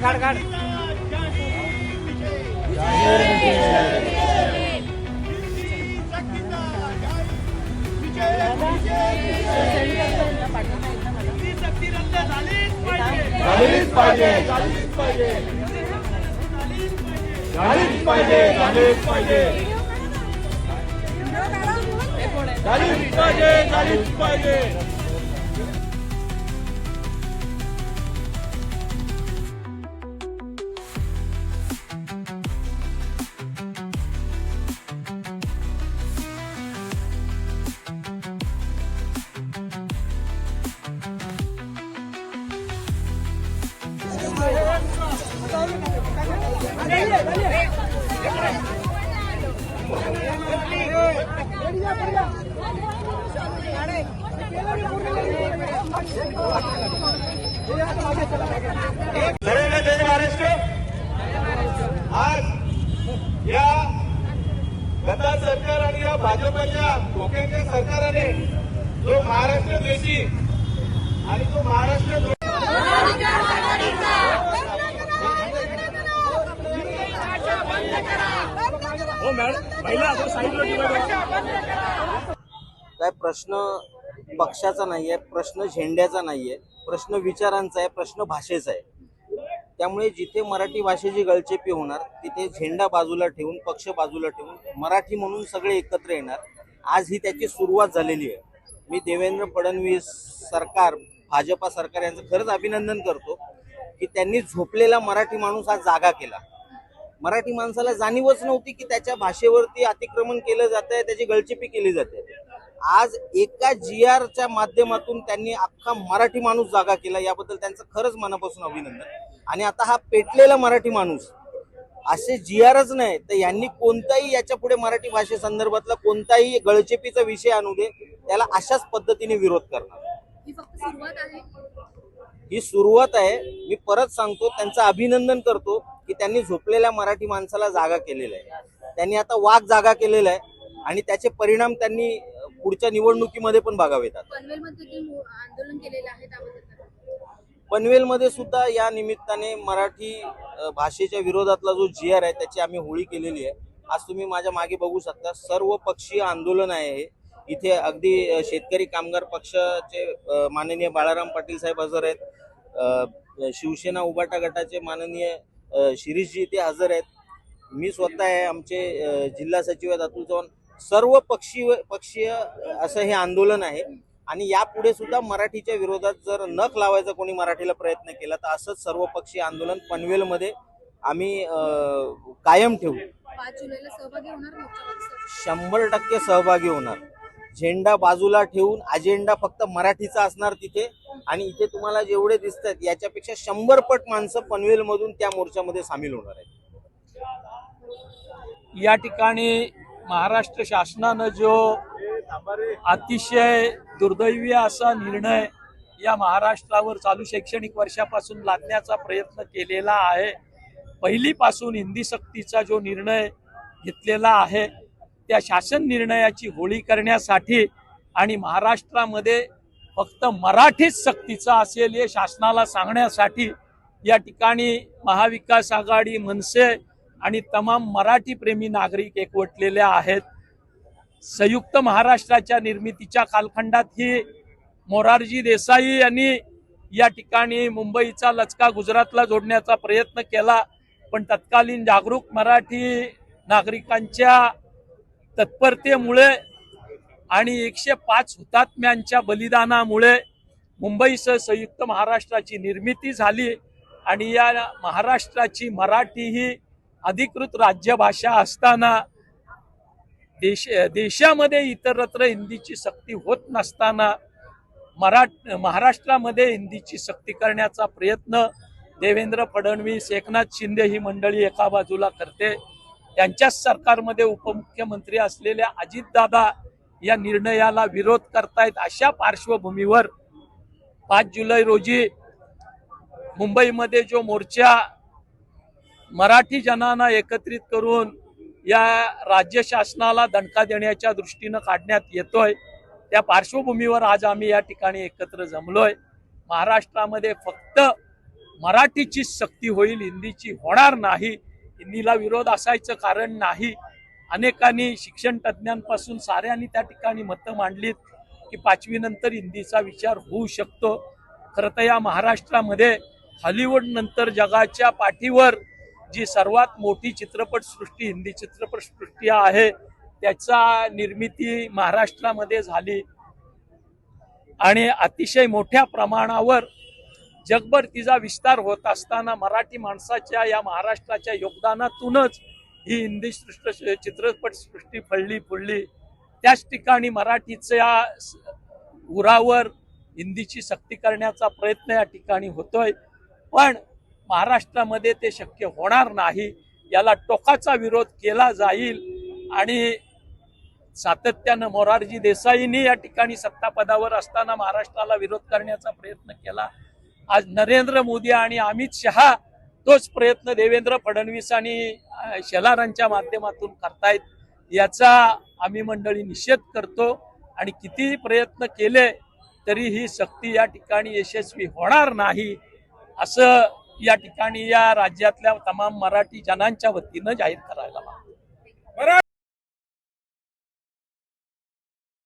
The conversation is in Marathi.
काढ काढ काढ. झालीच पाहिजे झालीच पाहिजे. झालीच पाहिजे झालीच पाहिजे. झालीच पाहिजे झालीच पाहिजे. जय महाराष्ट्र आज या गद्दार सरकार आणि या भाजपच्या कोकणच्या सरकाराने जो महाराष्ट्र द्वेषी आणि तो महाराष्ट्र काय प्रश्न पक्षाचा नाहीये प्रश्न झेंड्याचा नाहीये प्रश्न विचारांचा आहे प्रश्न भाषेचा आहे. त्यामुळे जिथे मराठी भाषेची गळचेपी होणार तिथे झेंडा बाजूला ठेवून पक्ष बाजूला ठेवून मराठी म्हणून सगळे एकत्र येणार आज ही त्याची सुरुवात झालेली आहे. मी देवेंद्र फडणवीस सरकार भाजपा सरकार यांचं खरंच अभिनंदन करतो की त्यांनी झोपलेला मराठी माणूस आज जागा केला. मराठी माणसाला जाणीवच नव्हती की त्याच्या भाषेवरती अतिक्रमण केलं जात आहे त्याची गळचिपी केली जाते. आज एका जी आरच्या माध्यमातून त्यांनी अख्खा मराठी माणूस जागा केला याबद्दल त्यांचं खरंच मनापासून अभिनंदन. आणि आता हा पेटलेला मराठी माणूस असे जी आरच नाही तर यांनी कोणताही याच्यापुढे मराठी भाषेसंदर्भातला कोणताही गळचेपीचा विषय आणू दे त्याला अशाच पद्धतीने विरोध करणार. ही सुरुवात आहे. मी परत सांगतो त्यांचं अभिनंदन करतो की त्यांनी झोपलेल्या मराठी माणसाला जागा केलेला आहे. त्यांनी आता वाघ जागा केलेला आहे आणि त्याचे परिणाम त्यांनी पुढच्या निवडणुकीमध्ये पण बघावेत आता. पनवेलमध्ये सुद्धा या निमित्ताने मराठी भाषेच्या विरोधातला जो जी आर आहे त्याची आम्ही होळी केलेली आहे. आज तुम्ही माझ्या मागे बघू शकता सर्व पक्षीय आंदोलन आहे हे. इथे अगदी शेतकरी कामगार पक्षाचे माननीय बाळाराम पाटील साहेब हजर आहेत. शिवसेना उबाटा गटाचे माननीय शिरीषजी इथे हजर आहेत. मी स्वतः आहे आमचे जिल्हा सचिव आहेत अतुल चव्हाण. सर्व पक्षीय पक्षीय असं हे आंदोलन आहे. आणि यापुढे सुद्धा मराठीच्या विरोधात जर नख लावायचा कोणी मराठीला प्रयत्न केला तर असंच सर्व पक्षीय आंदोलन पनवेलमध्ये आम्ही कायम ठेवू? शंभर टक्के सहभागी होणार. झेंडा बाजूला ठेवून अजेंडा फक्त मराठीचा असणार तिथे. आणि इथे तुम्हाला जेवढे दिसत आहेत याच्यापेक्षा शंभर पट माणसं पनवेलमधून त्या मोर्चामध्ये सामील होणार आहेत. या ठिकाणी महाराष्ट्र शासनानं जो अतिशय दुर्दैवी असा निर्णय या महाराष्ट्रावर चालू शैक्षणिक वर्षापासून लादण्याचा प्रयत्न केलेला आहे. पहिलीपासून हिंदी सक्तीचा जो निर्णय घेतलेला आहे त्या शासन निर्णयाची होळी करण्यासाठी आणि महाराष्ट्रामध्ये फक्त मराठीच सक्तीचा असेल हे शासनाला सांगण्यासाठी या ठिकाणी महाविकास आघाडी मनसे आणि तमाम मराठी प्रेमी नागरिक एकवटलेले आहेत. संयुक्त महाराष्ट्राच्या निर्मितीच्या कालखंडात ही मोरारजी देसाई यांनी या ठिकाणी मुंबईचा लचका गुजरातला जोडण्याचा प्रयत्न केला पण तत्कालीन जागरूक मराठी नागरिकांच्या तत्परतेमुळे आणि एकशे पाच हुतात्म्यांच्या बलिदानामुळे मुंबईसह संयुक्त महाराष्ट्राची निर्मिती झाली आणि या महाराष्ट्राची मराठी ही अधिकृत राज्यभाषा असताना देश देशामध्ये इतरत्र हिंदीची सक्ती होत नसताना मरा महाराष्ट्रामध्ये हिंदीची सक्ती करण्याचा प्रयत्न देवेंद्र फडणवीस एकनाथ शिंदे ही मंडळी एका बाजूला करते. त्यांच्याच सरकारमध्ये उपमुख्यमंत्री असलेल्या अजितदादा या निर्णयाला विरोध करतायत अशा पार्श्वभूमीवर पाच जुलै रोजी मुंबईमध्ये जो मोर्चा मराठी जनांना एकत्रित करून या राज्य शासनाला दणका देण्याच्या दृष्टीनं काढण्यात येतोय त्या पार्श्वभूमीवर आज आम्ही या ठिकाणी एकत्र जमलोय. महाराष्ट्रामध्ये फक्त मराठीचीच सक्ती होईल हिंदीची होणार नाही. हिंदीला विरोध असायचं कारण नाही. अनेकांनी शिक्षण तज्ज्ञांपासून साऱ्यांनी त्या ठिकाणी मतं मांडलीत की पाचवीनंतर हिंदीचा विचार होऊ शकतो. खरं तर या महाराष्ट्रामध्ये हॉलिवूडनंतर जगाच्या पाठीवर जी सर्वात मोठी चित्रपटसृष्टी हिंदी चित्रपटसृष्टी आहे त्याचा निर्मिती महाराष्ट्रामध्ये झाली. आणि अतिशय मोठ्या प्रमाणावर जगभर तिचा विस्तार होत असताना मराठी माणसाच्या या महाराष्ट्राच्या योगदानातूनच ही हिंदी सृष्ट चित्रपट सृष्टी फळली फुलली त्याच ठिकाणी मराठीच्या उरावर हिंदीची सक्ती करण्याचा प्रयत्न या ठिकाणी होतोय. पण महाराष्ट्रामध्ये ते शक्य होणार नाही. याला टोकाचा विरोध केला जाईल. आणि सातत्यानं मोरारजी देसाईंनी या ठिकाणी सत्तापदावर असताना महाराष्ट्राला विरोध करण्याचा प्रयत्न केला. आज नरेंद्र मोदी आणि अमित शहा तोच प्रयत्न देवेंद्र फडणवीस आणि शेलारांच्या माध्यमातून करतायत याचा आम्ही मंडळी निषेध करतो. आणि कितीही प्रयत्न केले तरी ही सक्ती या ठिकाणी यशस्वी होणार नाही असं या ठिकाणी या राज्यातल्या तमाम मराठी जनांच्या वतीनं जाहीर करायला हवं